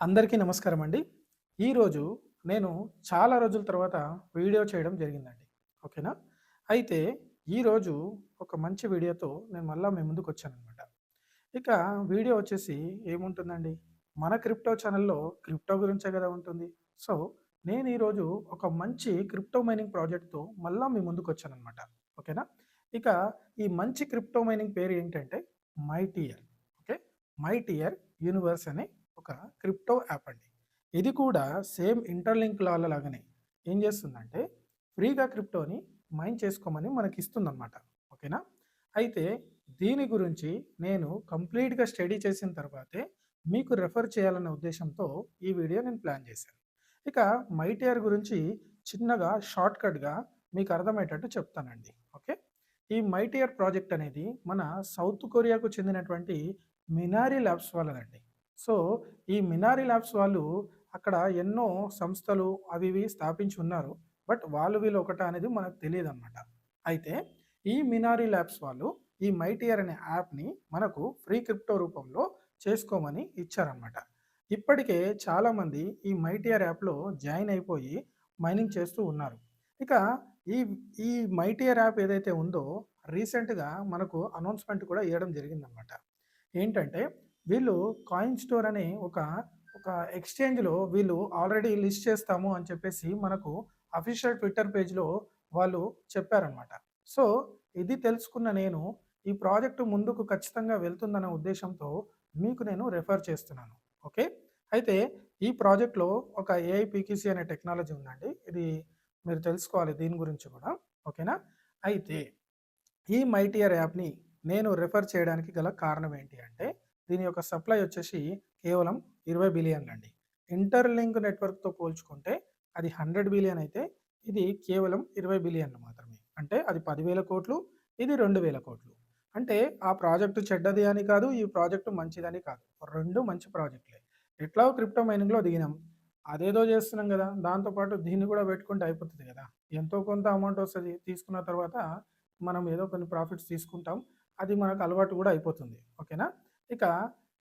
అందరికీ నమస్కారం అండి. ఈరోజు నేను చాలా రోజుల తర్వాత వీడియో చేయడం జరిగిందండి. ఓకేనా? అయితే ఈరోజు ఒక మంచి వీడియోతో నేను మళ్ళీ మీ అనమాట ఇక వీడియో వచ్చేసి ఏముంటుందండి, మన క్రిప్టో ఛానెల్‌లో క్రిప్టో గురించే కదా ఉంటుంది. సో, నేను ఈరోజు ఒక మంచి క్రిప్టో మైనింగ్ ప్రాజెక్ట్‌తో మళ్ళీ మీ అనమాట ఓకేనా? ఇక ఈ మంచి క్రిప్టో మైనింగ్ పేరు ఏంటంటే మైటియర్. ఓకే. మైటియర్ యూనివర్స్ అనే ఒక క్రిప్టో యాప్ అండి. ఇది కూడా సేమ్ ఇంటర్‌లింక్ లాల లాగానే ఏం చేస్తుందంటే ఫ్రీగా క్రిప్టోని మైన్ చేసుకోమని మనకి ఇస్తుందన్నమాట ఓకేనా? అయితే దీని గురించి నేను కంప్లీట్‌గా స్టడీ చేసిన తర్వాతే మీకు రెఫర్ చేయాలనే ఉద్దేశంతో ఈ వీడియో నేను ప్లాన్ చేశాను. ఇక మైటియర్ గురించి చిన్నగా షార్ట్‌కట్‌గా మీకు అర్థమయ్యేటట్టు చెప్తానండి. ఓకే. ఈ మైటియర్ ప్రాజెక్ట్ అనేది మన సౌత్ కొరియాకు చెందినటువంటి మినారీ ల్యాబ్స్ వాళ్ళదండి. సో, ఈ మినారీ ల్యాబ్స్ వాళ్ళు అక్కడ ఎన్నో సంస్థలు అవి ఇవి స్థాపించి ఉన్నారు. బట్ వాళ్ళు వీళ్ళు ఒకట అనేది మనకు తెలీదనమాట. అయితే ఈ మినారీ ల్యాబ్స్ వాళ్ళు ఈ మైటియర్ అనే యాప్‌ని మనకు ఫ్రీ క్రిప్టో రూపంలో చేసుకోమని ఇచ్చారనమాట. ఇప్పటికే చాలామంది ఈ మైటియర్ యాప్‌లో జాయిన్ అయిపోయి మైనింగ్ చేస్తూ ఉన్నారు. ఇక ఈ ఈ మైటియర్ యాప్ ఏదైతే ఉందో రీసెంట్‌గా మనకు అనౌన్స్‌మెంట్ కూడా ఇవ్వడం జరిగిందనమాట. ఏంటంటే వీళ్ళు కాయిన్ స్టోర్ అనే ఒక ఒక ఎక్స్‌చేంజ్‌లో వీళ్ళు ఆల్రెడీ లిస్ట్ చేస్తాము అని చెప్పేసి మనకు అఫీషియల్ ట్విట్టర్ పేజ్‌లో వాళ్ళు చెప్పారనమాట. సో, ఇది తెలుసుకున్న నేను ఈ ప్రాజెక్టు ముందుకు ఖచ్చితంగా వెళ్తుందనే ఉద్దేశంతో మీకు నేను రెఫర్ చేస్తున్నాను. ఓకే. అయితే ఈ ప్రాజెక్ట్‌లో ఒక ఏఐ పీక్యూసీ అనే టెక్నాలజీ ఉందండి. ఇది మీరు తెలుసుకోవాలి దీని గురించి కూడా. ఓకేనా? అయితే ఈ మైటియర్ యాప్‌ని నేను రెఫర్ చేయడానికి గల కారణం ఏంటి అంటే దీని యొక్క సప్లై వచ్చేసి కేవలం ఇరవై బిలియన్లు అండి ఇంటర్‌లింక్ నెట్వర్క్‌తో పోల్చుకుంటే అది 100 బిలియన్ అయితే ఇది కేవలం 20 బిలియన్లు మాత్రమే. అంటే అది పదివేల కోట్లు ఇది రెండు వేల కోట్లు అంటే ఆ ప్రాజెక్టు చెడ్డది అని కాదు. ఈ ప్రాజెక్ట్ మంచిదని కాదు. రెండు మంచి ప్రాజెక్ట్‌లే. ఎట్లా క్రిప్టో మైనింగ్‌లో దిగినాం. అదేదో చేస్తున్నాం కదా దాంతో పాటు దీన్ని కూడా పెట్టుకుంటే అయిపోతుంది కదా ఎంతో కొంత అమౌంట్ వస్తుంది తీసుకున్న తర్వాత మనం ఏదో కొన్ని ప్రాఫిట్స్ తీసుకుంటాం. అది మనకు అలవాటు కూడా అయిపోతుంది. ఓకేనా? ఇక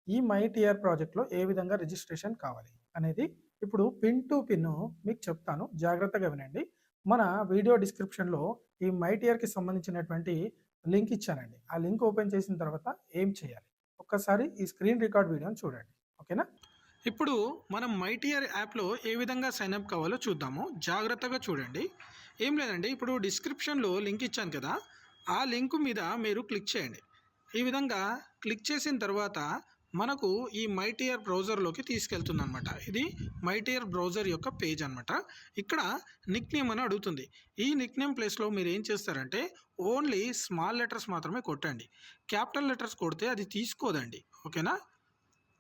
ఈ మైటియర్ ప్రాజెక్ట్‌లో ఏ విధంగా రిజిస్ట్రేషన్ కావాలి అనేది ఇప్పుడు పిన్ టు పిన్ మీకు చెప్తాను. జాగ్రత్తగా వినండి. మన వీడియో డిస్క్రిప్షన్‌లో ఈ మైటిఆర్కి సంబంధించినటువంటి లింక్ ఇచ్చానండి. ఆ లింక్ ఓపెన్ చేసిన తర్వాత ఏం చేయాలి? ఒక్కసారి ఈ స్క్రీన్ రికార్డ్ వీడియోని చూడండి. ఓకేనా? ఇప్పుడు మనం మైటిఆర్ యాప్‌లో ఏ విధంగా సైన్ అప్ కావాలో చూద్దాము. జాగ్రత్తగా చూడండి. ఏం లేదండి ఇప్పుడు డిస్క్రిప్షన్‌లో లింక్ ఇచ్చాను కదా! ఆ లింక్ మీద మీరు క్లిక్ చేయండి. ఈ విధంగా క్లిక్ చేసిన తర్వాత మనకు ఈ మైటియర్ బ్రౌజర్‌లోకి తీసుకెళ్తుందనమాట. ఇది మైటియర్ బ్రౌజర్ యొక్క పేజ్ అనమాట. ఇక్కడ నిక్ నేమ్ అని అడుగుతుంది. ఈ నిక్ నేమ్ ప్లేస్‌లో మీరు ఏం చేస్తారంటే ఓన్లీ స్మాల్ లెటర్స్ మాత్రమే కొట్టండి. క్యాపిటల్ లెటర్స్ కొడితే అది తీసుకోదండి. ఓకేనా?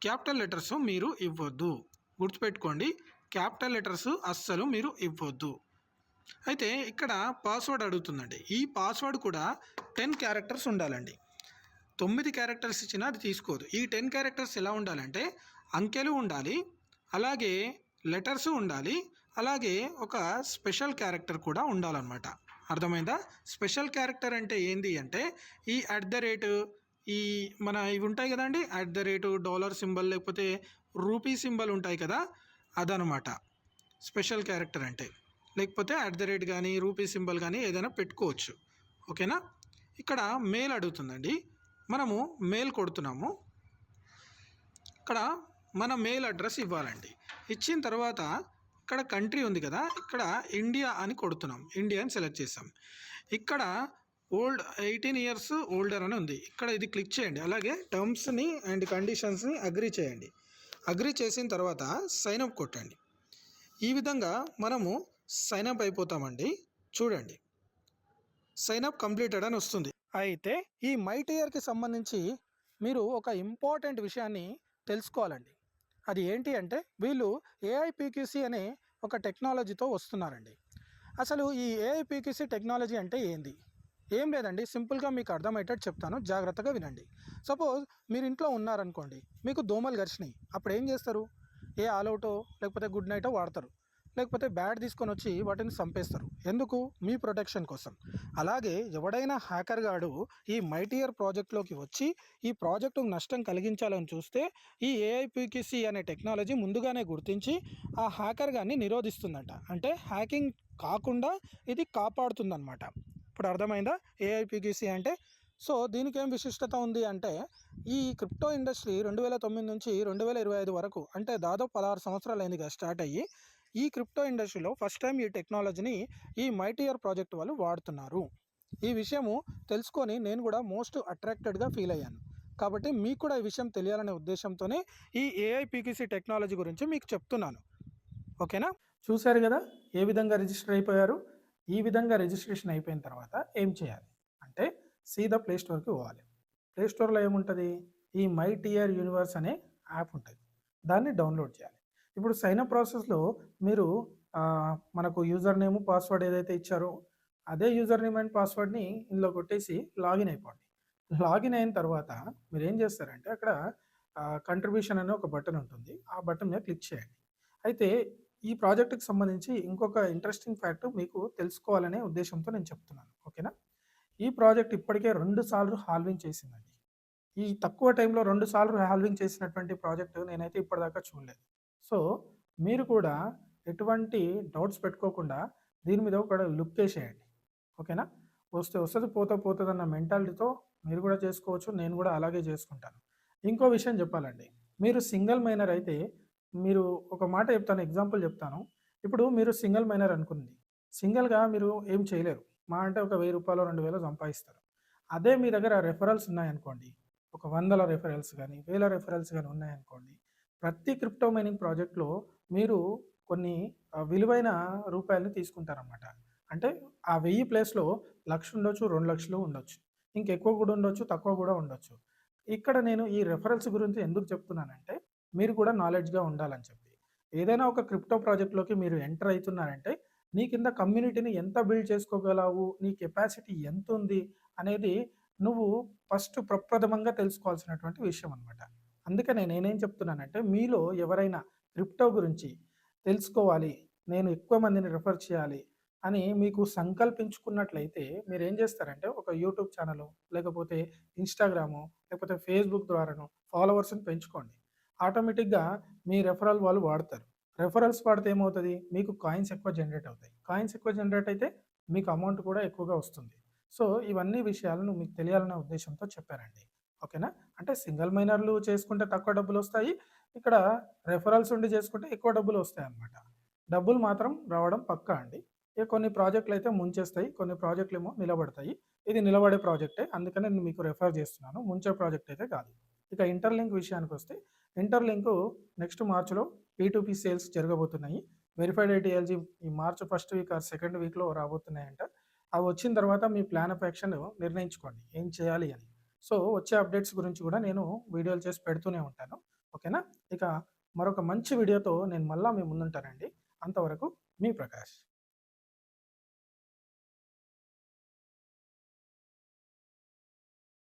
క్యాపిటల్ లెటర్స్ మీరు ఇవ్వద్దు గుర్తుపెట్టుకోండి. క్యాపిటల్ లెటర్స్ అస్సలు మీరు ఇవ్వద్దు అయితే ఇక్కడ పాస్వర్డ్ అడుగుతుందండి. ఈ పాస్వర్డ్ కూడా 10 క్యారెక్టర్స్ ఉండాలండి. తొమ్మిది క్యారెక్టర్స్ ఇచ్చినా అది తీసుకోదు. ఈ 10 క్యారెక్టర్స్ ఎలా ఉండాలంటే అంకెలు ఉండాలి. అలాగే లెటర్స్ ఉండాలి. అలాగే ఒక స్పెషల్ క్యారెక్టర్ కూడా ఉండాలన్నమాట అర్థమైందా? స్పెషల్ క్యారెక్టర్ అంటే ఏంది అంటే ఈ అట్ ద రేటు ఈ మన ఇవి ఉంటాయి కదండి at the rate dollar symbol లేకపోతే రూపీ సింబల్ ఉంటాయి కదా! అదనమాట. స్పెషల్ క్యారెక్టర్ అంటే. లేకపోతే అట్ ద రేట్ కానీ రూపీ సింబల్ కానీ ఏదైనా పెట్టుకోవచ్చు. ఓకేనా? ఇక్కడ మెయిల్ అడుగుతుందండి. మనము మెయిల్ కొడుతున్నాము. ఇక్కడ మన మెయిల్ అడ్రస్ ఇవ్వాలండి. ఇచ్చిన తర్వాత ఇక్కడ కంట్రీ ఉంది కదా! ఇక్కడ ఇండియా అని కొడుతున్నాం. ఇండియా అని సెలెక్ట్ చేసాం. ఇక్కడ ఓల్డ్ 18 ఇయర్స్ ఓల్డర్ అని ఉంది. ఇక్కడ ఇది క్లిక్ చేయండి. అలాగే టర్మ్స్‌ని అండ్ కండిషన్స్‌ని అగ్రీ చేయండి. అగ్రీ చేసిన తర్వాత సైనప్ కొట్టండి. ఈ విధంగా మనము సైనప్ అయిపోతామండి. చూడండి. సైనప్ కంప్లీటెడ్ అని వస్తుంది. అయితే ఈ మైటియర్‌కి సంబంధించి మీరు ఒక ఇంపార్టెంట్ విషయాన్ని తెలుసుకోవాలండి. అది ఏంటి అంటే వీళ్ళు ఏఐపీక్యూసీ అనే ఒక టెక్నాలజీతో వస్తున్నారండి. అసలు ఈ ఏఐపీక్యూసీ టెక్నాలజీ అంటే ఏంది? ఏం లేదండి సింపుల్‌గా మీకు అర్థమయ్యేటట్టు చెప్తాను. జాగ్రత్తగా వినండి. సపోజ్ మీరు ఇంట్లో ఉన్నారనుకోండి. మీకు దోమలు గరిచినాయి అప్పుడు ఏం చేస్తారు? ఏ ఆల్ లేకపోతే గుడ్ నైటో వాడతారు. లేకపోతే బ్యాట్ తీసుకొని వచ్చి వాటిని చంపేస్తారు ఎందుకు? మీ ప్రొటెక్షన్ కోసం. అలాగే ఎవడైనా హ్యాకర్ గాడు ఈ మైటియర్ ప్రాజెక్ట్లోకి వచ్చి ఈ ప్రాజెక్టుకు నష్టం కలిగించాలని చూస్తే ఈ ఏఐపికిసి అనే టెక్నాలజీ ముందుగానే గుర్తించి ఆ హ్యాకర్ గాన్ని నిరోధిస్తుందంట. అంటే హ్యాకింగ్ కాకుండా ఇది కాపాడుతుందన్నమాట. ఇప్పుడు అర్థమైందా? ఏఐపికిసి అంటే? సో దీనికి ఏం విశిష్టత ఉంది అంటే ఈ క్రిప్టో ఇండస్ట్రీ రెండు వేల తొమ్మిది నుంచి రెండు వేల ఇరవై ఐదు వరకు అంటే దాదాపు పదహారు సంవత్సరాలు అయిందిగా స్టార్ట్ అయ్యి ఈ క్రిప్టో ఇండస్ట్రీలో ఫస్ట్ టైం ఈ టెక్నాలజీని ఈ మైటియర్ ప్రాజెక్ట్ వాళ్ళు వాడుతున్నారు. ఈ విషయము తెలుసుకొని నేను కూడా మోస్ట్ అట్రాక్టెడ్గా ఫీల్ అయ్యాను. కాబట్టి మీకు కూడా ఈ విషయం తెలియాలనే ఉద్దేశంతోనే ఈ ఏఐపికిసి టెక్నాలజీ గురించి మీకు చెప్తున్నాను. ఓకేనా? చూశారు కదా? ఏ విధంగా రిజిస్టర్ అయిపోయారు? ఈ విధంగా రిజిస్ట్రేషన్ అయిపోయిన తర్వాత ఏం చేయాలి? అంటే సీదా ప్లేస్టోర్కి పోవాలి. ప్లేస్టోర్లో ఏముంటుంది? ఈ మై టీఆర్ యూనివర్స్ అనే యాప్ ఉంటుంది. దాన్ని డౌన్లోడ్ చేయాలి. ఇప్పుడు సైన్ అప్ ప్రాసెస్లో మీరు మనకు యూజర్ నేమ్ పాస్వర్డ్ ఏదైతే ఇచ్చారో అదే యూజర్ నేమ్ అండ్ పాస్వర్డ్ని ఇందులో కొట్టేసి లాగిన్ అయిపోండి. లాగిన్ అయిన తర్వాత మీరు ఏం చేస్తారంటే అక్కడ కంట్రిబ్యూషన్ అనే ఒక బటన్ ఉంటుంది. ఆ బటన్ మీద క్లిక్ చేయండి. అయితే ఈ ప్రాజెక్టుకి సంబంధించి ఇంకొక ఇంట్రెస్టింగ్ ఫ్యాక్ట్ మీకు తెలుసుకోవాలనే ఉద్దేశంతో నేను చెప్తున్నాను. ఓకేనా? ఈ ప్రాజెక్ట్ ఇప్పటికే రెండు సార్లు హాల్వింగ్ చేసిందండి. ఈ తక్కువ టైంలో రెండు సార్లు హాల్వింగ్ చేసినటువంటి ప్రాజెక్ట్ నేనైతే ఇప్పటిదాకా చూడలేదు. సో మీరు కూడా ఎటువంటి డౌట్స్ పెట్టుకోకుండా దీని మీద ఒక లుక్ వేసేయండి. ఓకేనా? వస్తే వస్తుంది పోతా పోతుంది అన్న మెంటాలిటీతో మీరు కూడా చేసుకోవచ్చు నేను కూడా అలాగే చేసుకుంటాను. ఇంకో విషయం చెప్పాలండి. మీరు సింగిల్ మైనర్ అయితే మీరు ఒక మాట చెప్తాను ఎగ్జాంపుల్ చెప్తాను. ఇప్పుడు మీరు సింగిల్ మైనర్ అనుకుంది. సింగిల్గా మీరు ఏం చేయలేరు. మా అంటే ఒక వెయ్యి రూపాయలు రెండు వేలు సంపాదిస్తారు. అదే మీ దగ్గర రెఫరల్స్ ఉన్నాయనుకోండి. ఒక వందల రెఫరల్స్ కానీ వేల రెఫరల్స్ కానీ ఉన్నాయనుకోండి. ప్రతి క్రిప్టో మైనింగ్ ప్రాజెక్ట్లో మీరు కొన్ని విలువైన రూపాయలను తీసుకుంటారన్నమాట. అంటే ఆ వెయ్యి ప్లేస్లో లక్ష ఉండొచ్చు రెండు లక్షలు ఉండొచ్చు. ఇంకెక్కువ కూడా ఉండొచ్చు తక్కువ కూడా ఉండొచ్చు. ఇక్కడ నేను ఈ రెఫరల్స్ గురించి ఎందుకు చెప్తున్నానంటే మీరు కూడా నాలెడ్జ్గా ఉండాలని చెప్పి. ఏదైనా ఒక క్రిప్టో ప్రాజెక్ట్లోకి మీరు ఎంటర్ అవుతున్నారంటే నీ కింద కమ్యూనిటీని ఎంత బిల్డ్ చేసుకోగలవు నీ కెపాసిటీ ఎంత ఉంది అనేది నువ్వు ఫస్ట్ ప్రప్రథమంగా తెలుసుకోవాల్సినటువంటి విషయం అనమాట అందుకనే నేనేం చెప్తున్నానంటే మీలో ఎవరైనా క్రిప్టో గురించి తెలుసుకోవాలి నేను ఎక్కువ మందిని రిఫర్ చేయాలి అని మీకు సంకల్పించుకున్నట్లయితే మీరు ఏం చేస్తారంటే ఒక యూట్యూబ్ ఛానల్ లేకపోతే ఇన్స్టాగ్రాము లేకపోతే ఫేస్బుక్ ద్వారాను ఫాలోవర్స్ని పెంచుకోండి. ఆటోమేటిక్గా మీ రెఫరల్ వాళ్ళు వాడతారు. రెఫరల్స్ వాడితే ఏమవుతుంది? మీకు కాయిన్స్ ఎక్కువ జనరేట్ అవుతాయి. కాయిన్స్ ఎక్కువ జనరేట్ అయితే మీకు అమౌంట్ కూడా ఎక్కువగా వస్తుంది. సో ఇవన్నీ విషయాలను మీకు తెలియాలనే ఉద్దేశంతో చెప్పారండి ఓకేనా? అంటే సింగిల్ మైనర్లు చేసుకుంటే తక్కువ డబ్బులు వస్తాయి. ఇక్కడ రెఫరల్స్ ఉండి చేసుకుంటే ఎక్కువ డబ్బులు వస్తాయి అన్నమాట. డబ్బులు మాత్రం రావడం పక్కా అండి. ఇక కొన్ని ప్రాజెక్టులు అయితే ముంచేస్తాయి. కొన్ని ప్రాజెక్టులు ఏమో నిలబడతాయి. ఇది నిలబడే ప్రాజెక్టే. అందుకని నేను మీకు రెఫర్ చేస్తున్నాను. ముంచే ప్రాజెక్ట్ అయితే కాదు. ఇక ఇంటర్లింక్ విషయానికి వస్తే ఇంటర్లింక్ నెక్స్ట్ మార్చ్లో పీ సేల్స్ జరగబోతున్నాయి. వెరిఫైడ్ ఐటీఎల్జీ ఈ March first week or second వీక్లో రాబోతున్నాయంట. అవి వచ్చిన తర్వాత మీ ప్లాన్ ఆఫ్ యాక్షన్ నిర్ణయించుకోండి. ఏం చేయాలి అని. సో వచ్చే అప్డేట్స్ గురించి కూడా నేను వీడియోలు చేసి పెడుతూనే ఉంటాను. ఓకేనా? ఇక మరొక మంచి వీడియోతో నేను మళ్ళీ మీ ముందుంటానండి. అంతవరకు మీ ప్రకాష్.